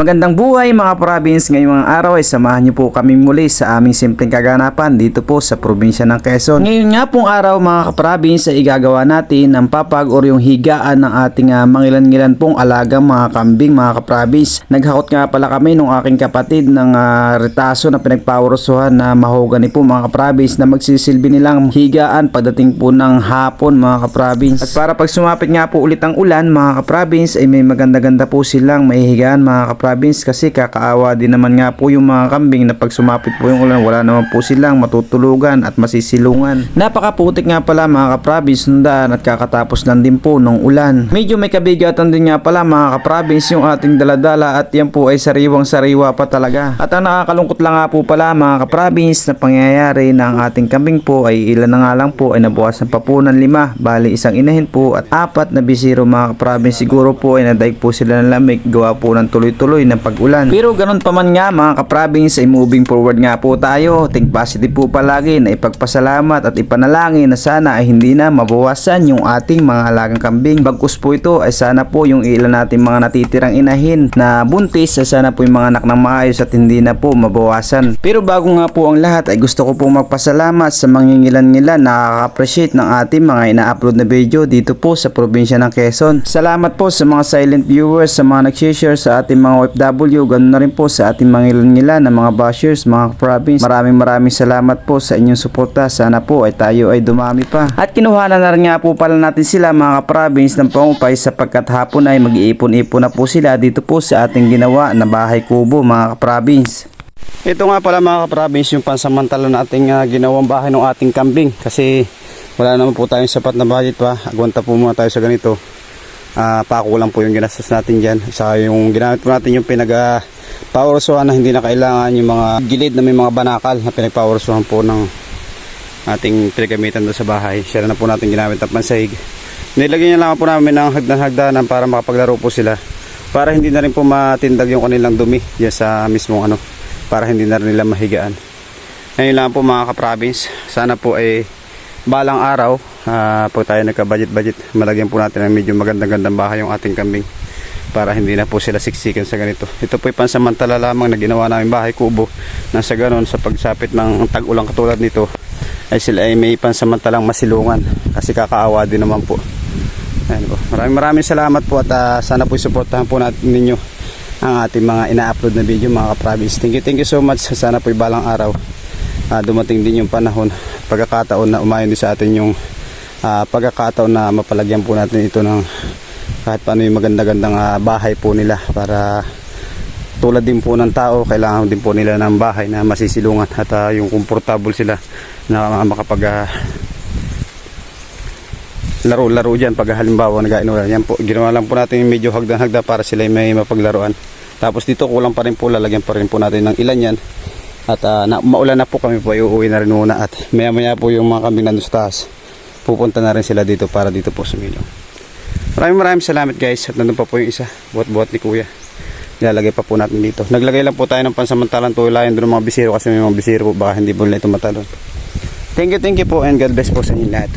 Magandang buhay mga province ngayong araw ay samahan niyo po kami muli sa aming simpleng kaganapan dito po sa probinsya ng Quezon. Ngayon nga pong araw mga kaprovince ay igagawa natin ang papag or yung higaan ng ating uh, mangilan-ngilan pong alagang mga kambing mga kaprovince. Naghakot nga pala kami nung aking kapatid ng ah, retaso na pinagpawarosuhan na mahogani po mga kaprovince na magsisilbi nilang higaan pagdating po ng hapon mga kaprovince. At para pag sumapit nga po ulit ang ulan mga kaprovince ay may maganda-ganda po silang maihigaan mga kaprovince kasi kakaawa din naman nga po yung mga kambing na pag sumapit po yung ulan wala naman po silang matutulugan at masisilungan. Napakaputik nga pala mga kaprovince nung daan at kakatapos lang din po ng ulan. Medyo may kabigatan din nga pala mga kaprovince yung ating daladala at yan po ay sariwang sariwa pa talaga. At ang nakakalungkot lang nga po pala mga kaprovince na pangyayari na ang ating kambing po ay ilan na nga lang po ay nabukasan pa po ng lima. Bali isang inahin po at apat na bisiro mga kaprovince siguro po ay nadaig po sila ng lamig gawa po ng tuloy-tuloy ng pag-ulan. Pero ganun pa man nga mga kaprovince ay moving forward nga po tayo. Think positive po palagi na ipagpasalamat at ipanalangin na sana ay hindi na mabawasan yung ating mga alagang kambing. Bagkus po ito ay sana po yung ilan natin mga natitirang inahin na buntis ay sana po yung mga anak ng maayos at hindi na po mabawasan. Pero bago nga po ang lahat ay gusto ko po magpasalamat sa mangingilan-ngilan na nakaka-appreciate ng ating mga ina-upload na video dito po sa probinsya ng Quezon. Salamat po sa mga silent viewers, sa mga nag-share sa ating mga OFW, ganun na rin po sa ating mga ilan-ngilan na mga bashers, mga province. Maraming maraming salamat po sa inyong suporta. Sana po ay tayo ay dumami pa. At kinuhanan na rin nga po pala natin sila mga province ng pangupay sapagkat hapon ay mag-iipon-ipon na po sila dito po sa ating ginawa na bahay kubo mga province. Ito nga pala mga kaprovince yung pansamantala nating uh, ginawang bahay ng ating kambing kasi wala naman po tayong sapat na budget pa. Agwanta po muna tayo sa ganito. Ah, pako lang po yung ginastos natin dyan. Saka yung ginamit po natin yung pinag uh, powersuhan na hindi na kailangan yung mga gilid na may mga banakal na pinagpowersuhan po ng ating pinagamitan doon sa bahay. Siya na po natin ginamit ang pansahig. Nilagyan niya lang po namin ng hagdan-hagdanan para makapaglaro po sila. Para hindi na rin po matindag yung kanilang dumi dyan sa mismong ano. Para hindi na rin nila mahigaan. Ngayon lang po mga ka-province. Sana po ay balang araw ah, pag tayo nagka-budget-budget malagyan po natin ng medyo magandang-gandang bahay yung ating kambing para hindi na po sila siksikan sa ganito. Ito po ay pansamantala lamang na ginawa namin bahay kubo na sa ganon sa pagsapit ng tag-ulang katulad nito ay sila ay may pansamantalang masilungan kasi kakaawa din naman po. Ayan po. Maraming maraming salamat po at ah, sana po suportahan po natin ninyo ang ating mga ina-upload na video mga ka-province. Thank you, thank you so much. Sana po balang araw ah, dumating din yung panahon pagkakataon na umayon din sa atin yung ah, pagkakataon na mapalagyan po natin ito ng kahit paano yung maganda-gandang ah, bahay po nila para tulad din po ng tao kailangan din po nila ng bahay na masisilungan at ah, yung comfortable sila na makapag ah, laro-laro dyan. Pag halimbawa nag-ainulan yan po ginawa lang po natin yung medyo hagdan-hagda para sila ay may mapaglaruan. Tapos dito kulang pa rin po lalagyan pa rin po natin ng ilan yan. At ah, na, maulan na po kami po ay uuwi na rin muna at maya maya po yung mga kambing nandun sa taas pupunta na rin sila dito para dito po sumilaw maraming maraming salamat guys. At nandun pa po yung isa. Buhat-buhat ni kuya. Nilalagay pa po natin dito. Naglagay lang po tayo ng pansamantalang tulayan doon ng mga bisiro kasi may mga bisiro po. Baka hindi po nila ito matalon. Thank you thank you po and God bless po sa inyo lahat